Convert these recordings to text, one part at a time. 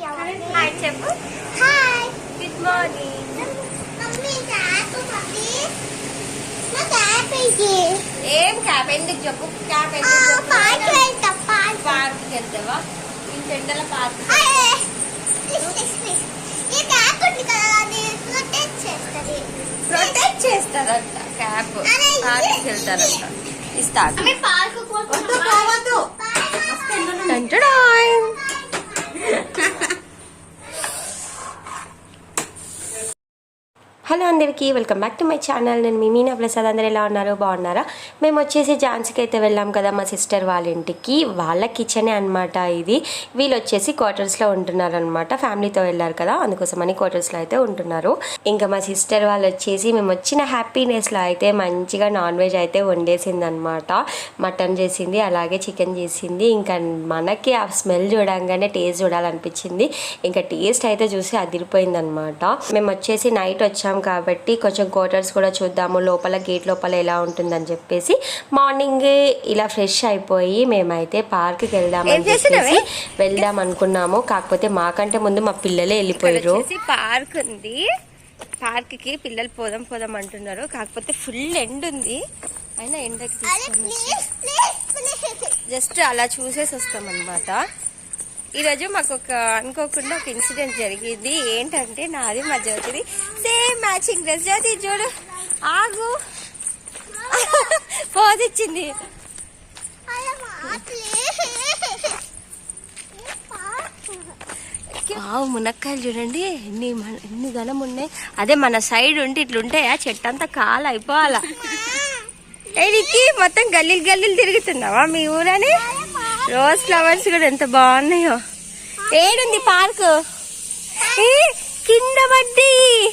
Hi చెప్పు. Hi. Good morning ఏం cap? ఎందుకు చెప్పు? క్యాప్ ఎందుకు? పార్క్ వెళ్తా పార్క్. పార్క్ వెళ్తావా? ఇంత ఎండల పార్క్. ఈ అది ప్రొటెక్ట్ చేస్తుంది. ప్రొటెక్ట్ చేస్తారంట క్యాప్. పార్క్ వెళ్తారంట. పార్క్ హలో అందరికీ welcome back to my channel. నేను మీ మీనా ప్రసాద్. అందరు ఎలా ఉన్నారు? బాగున్నారా? మేము వచ్చేసి ఝాన్సీకి అయితే వెళ్ళాం కదా మా సిస్టర్ వాళ్ళ ఇంటికి. వాళ్ళ కిచెనే అనమాట ఇది. వీళ్ళు వచ్చేసి క్వార్టర్స్లో ఉంటున్నారు అనమాట ఫ్యామిలీతో వెళ్ళారు కదా అందుకోసమని క్వార్టర్స్లో అయితే ఉంటున్నారు. ఇంకా మా సిస్టర్ వాళ్ళు వచ్చేసి మేము వచ్చిన హ్యాపీనెస్లో అయితే మంచిగా నాన్ వెజ్ అయితే వండేసింది అనమాట మటన్ చేసింది అలాగే చికెన్ చేసింది. ఇంకా మనకి ఆ స్మెల్ చూడంగానే టేస్ట్ చూడాలనిపించింది. ఇంకా టేస్ట్ అయితే చూసి అదిరిపోయింది అనమాట మేము వచ్చేసి నైట్ వచ్చాం కాబట్టి కొంచెం క్వార్టర్స్ కూడా చూద్దాము లోపల గేట్ లోపల ఎలా ఉంటుందని చెప్పేసి మార్నింగ్ ఇలా ఫ్రెష్ అయిపోయి మేమైతే పార్క్కి వెళ్దామని చెప్పేసి వెళ్దాం అనుకున్నాము. కాకపోతే మాకంటే ముందు మా పిల్లలే వెళ్ళిపోయారు పార్క్ ఉంది. పార్క్కి పిల్లలు పోదాం పోదాం అంటున్నారు. కాకపోతే ఫుల్ ఎండ్ ఉంది. అయినా ఎండకి జస్ట్ అలా చూసేసి వస్తాం అనమాట ఈరోజు మాకు ఒక అనుకోకుండా ఒక ఇన్సిడెంట్ జరిగింది. ఏంటంటే నాది మా జ్యోతిది మ్యాచింగ్ డ్రెస్. జ్యోతి చూడు ఆగు. పోదిచ్చింది ఇచ్చింది. మునక్కాయలు చూడండి. ఎన్ని మన- ఎన్ని ఘనం ఉన్నాయి. అదే మన సైడ్ ఉంటే ఇట్లుంటాయా చెట్టు అంతా కాలు అయిపోవాలా? ఏడికి మొత్తం గల్లీలు గల్లీలు తిరుగుతున్నావా మీ ఊరని? రోజ్ ఫ్లవర్స్ కూడా ఎంత బాగున్నాయో. ఏడుంది పార్కు? కింద పడ్డి.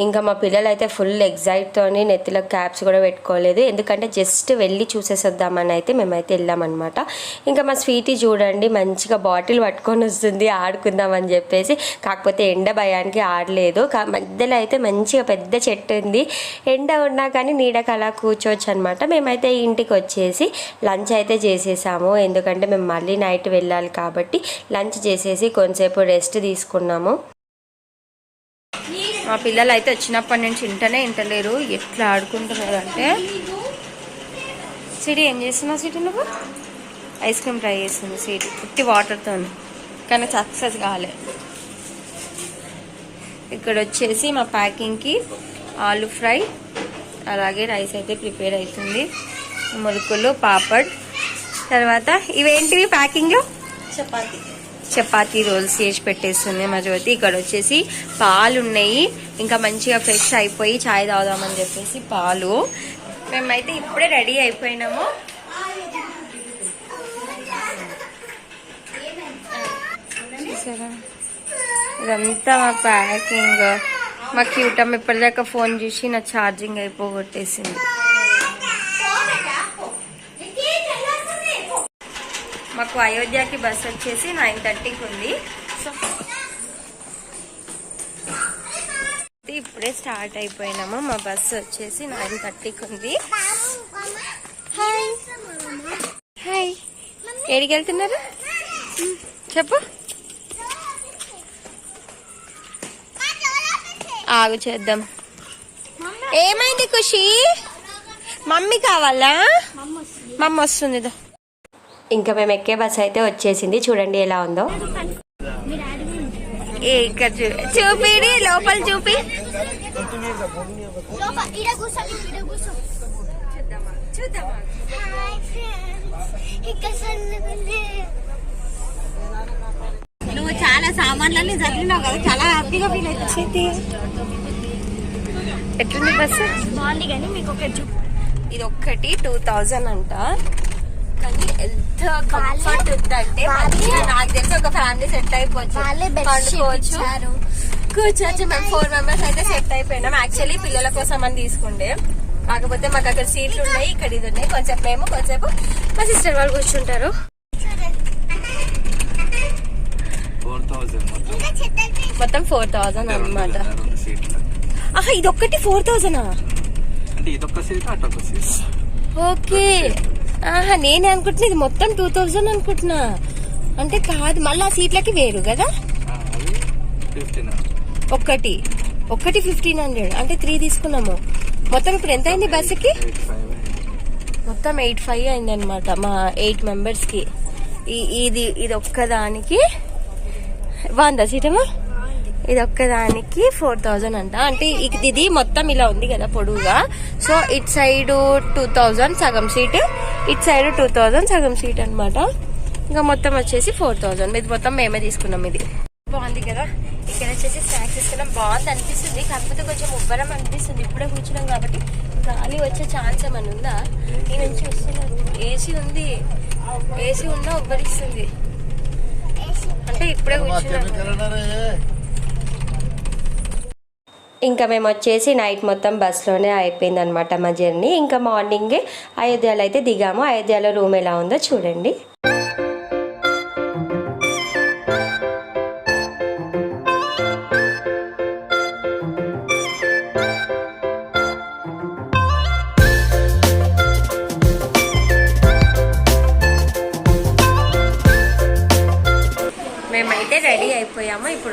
ఇంకా మా పిల్లలు అయితే ఫుల్ ఎగ్జైట్తోని నెత్తిలో క్యాప్స్ కూడా పెట్టుకోలేదు. ఎందుకంటే జస్ట్ వెళ్ళి చూసేసొద్దామని అయితే మేమైతే వెళ్ళామన్నమాట. ఇంకా మా స్వీటీ చూడండి మంచిగా బాటిల్ పట్టుకొని వస్తుంది ఆడుకుందామని చెప్పేసి. కాకపోతే ఎండ భయానికి ఆడలేదు. మధ్యలో అయితే మంచిగా పెద్ద చెట్టు ఉంది. ఎండ ఉన్నా కానీ నీడకు అలా కూర్చోవచ్చు అనమాట మేమైతే ఇంటికి వచ్చేసి లంచ్ అయితే చేసేసాము. ఎందుకంటే మేము మళ్ళీ నైట్ వెళ్ళాలి కాబట్టి లంచ్ చేసేసి కొంతసేపు రెస్ట్ తీసుకున్నాము. మా పిల్లలు అయితే వచ్చినప్పటి నుంచి ఇంటనే ఇంటలేరు. ఎట్లా ఆడుకుంటున్నారు అంటే సిడి ఏం చేస్తున్నావు సిటీ నువ్వు? ఐస్ క్రీమ్ ట్రై చేస్తుంది సిటీ ఉట్టి వాటర్తో కానీ సక్సెస్ కాలే. ఇక్కడ వచ్చేసి మా ప్యాకింగ్కి ఆలు ఫ్రై అలాగే రైస్ అయితే ప్రిపేర్ అవుతుంది. మురుకులు పాపడ్ తర్వాత ఇవేంటివి ప్యాకింగ్లో? చపాతీ. చపాతీ రోల్స్ చేసి పెట్టేస్తుంది మా జ్యోతి. ఇక్కడ వచ్చేసి పాలు ఉన్నాయి ఇంకా మంచిగా ఫ్రెష్ అయిపోయి చాయ్ తాగుదామని చెప్పేసి పాలు. మేమైతే ఇప్పుడే రెడీ అయిపోయినాము. చూసారా? ఇదంతా మా ప్యాకింగ్. మా క్యూటమ్ ఇప్పటిదాకా ఫోన్ చూసి నా ఛార్జింగ్ అయిపోగొట్టేసింది. మాకు అయోధ్యకి బస్ వచ్చేసి నైన్ థర్టీకి ఉంది. సో ఇప్పుడే స్టార్ట్ అయిపోయినాము. మా బస్ వచ్చేసి నైన్ థర్టీకి ఉంది. హాయ్ హాయ్ ఏడికి వెళ్తున్నారు? చెప్పు. ఆగు చేద్దాం. ఏమైంది ఖుషి? మమ్మీ కావాలా? మమ్మ వస్తుంది ఇదో. ఇంకా మేము ఎక్కే బస్ అయితే వచ్చేసింది. చూడండి ఎలా ఉందో. ఏ ఇక్కడ చూపిడి లోపల చూపి. నువ్వు చాలా సామాన్లన్నీ చదివినావు కదా చాలా హ్యాపీగా ఫీల్ అవుతుంది ఎట్లుంది బస్సు? బాగుంది కానీ మీకు ఒక ఇది ఒక్కటి టూ థౌజండ్ అంట. కానీ ఎంత కంఫర్ట్ ఉందంటే మంచిగా నాకు తెలిసి ఒక ఫ్యామిలీ సెట్ అయిపోవచ్చు. పండుకోవచ్చు. కూర్చోవచ్చు మేము ఫోర్ మెంబర్స్ అయితే సెట్ అయిపోయినాం. యాక్చువల్లీ పిల్లల కోసం అని తీసుకుండే. కాకపోతే మాకు అక్కడ సీట్లు ఉన్నాయి ఇక్కడ ఇది ఉన్నాయి. కొంచెం మేము కొంచెంసేపు మా సిస్టర్ వాళ్ళు కూర్చుంటారు. మొత్తం ఫోర్ థౌజండ్ అనమాట ఆహా ఇది ఒక్కటి ఫోర్ థౌజండా అంటే ఓకే. ఆహా నేనే అనుకుంటున్నా ఇది మొత్తం టూ థౌజండ్ అనుకుంటున్నా. అంటే కాదు మళ్ళీ ఆ సీట్లకి వేరు కదా? ఒక్కటి ఒక్కటి ఫిఫ్టీన్ హండ్రెడ్ అంటే త్రీ తీసుకున్నాము. మొత్తం ఇప్పుడు ఎంత అయింది బస్సుకి? మొత్తం ఎయిట్ ఫైవ్ అయింది అనమాట మా ఎయిట్ మెంబర్స్కి. ఈ- ఇది ఇది ఒక్కదానికి వంద సీటమా? ఇది ఒక్కదానికి ఫోర్ థౌజండ్ అంట. అంటే ఇది మొత్తం ఇలా ఉంది కదా పొడుగుగా so it side two thousand సగం seat it side two thousand సగం సీట్ అన్నమాట. ఇంకా మొత్తం వచ్చేసి ఫోర్ థౌజండ్. ఇది మొత్తం మేమే తీసుకున్నాం ఇది. బాగుంది కదా? ఇక్కడ వచ్చేసి స్నాక్స్ తీసుకున్నాం. బాగుంది అనిపిస్తుంది. కాకపోతే కొంచెం ఉబ్బరం అనిపిస్తుంది. ఇప్పుడే కూర్చున్నాం కాబట్టి గాలి వచ్చే ఛాన్స్ ఏమైనా ఉందా? వస్తున్నారు ఏసీ ఉంది. ఏసీ ఉన్నా ఉబ్బరిస్తుంది. అంటే ఇప్పుడే కూర్చున్నాం ఇంకా మేము వచ్చేసి నైట్ మొత్తం బస్లోనే అయిపోయింది అనమాట మా జర్నీ ఇంకా మార్నింగే అయోధ్యలో అయితే దిగాము. అయోధ్యలో రూమ్ ఎలా ఉందో చూడండి.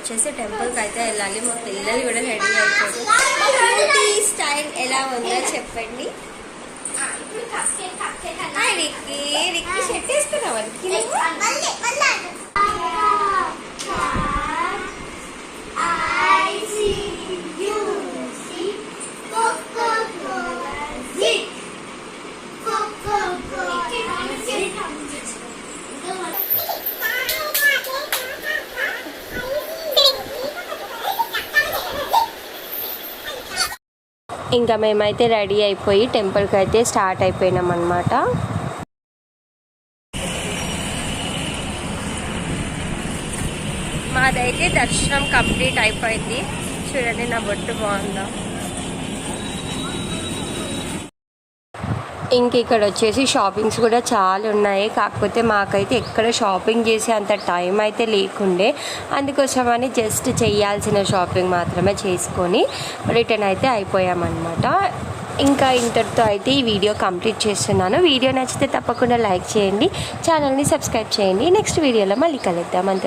వచ్చేసి టెంపుల్కి అయితే వెళ్ళాలి. మా పిల్లలు కూడా రెడీ అయిపోయారు స్టైల్ ఎలా ఉందో చెప్పండి. రిక్కీ రిక్కీ షర్ట్ వేసుకున్నావా? రిక్కీ ఇంకా మేమైతే రెడీ అయిపోయి టెంపుల్కి అయితే స్టార్ట్ అయిపోయినాం అనమాట మాదైతే దర్శనం కంప్లీట్ అయిపోయింది. చూడండి నా బొట్టు బాగుందా? ఇంక ఇక్కడ వచ్చేసి షాపింగ్స్ కూడా చాలా ఉన్నాయి. కాకపోతే మాకైతే ఎక్కడ షాపింగ్ చేసే అంత టైం అయితే లేకుండే. అందుకోసమని జస్ట్ చేయాల్సిన షాపింగ్ మాత్రమే చేసుకొని రిటర్న్ అయితే అయిపోయామన్నమాట. ఇంకా ఇంతటితో అయితే ఈ వీడియో కంప్లీట్ చేస్తున్నాను. వీడియో నచ్చితే తప్పకుండా లైక్ చేయండి. ఛానల్ని సబ్స్క్రైబ్ చేయండి. నెక్స్ట్ వీడియోలో మళ్ళీ కలుద్దాం. అంత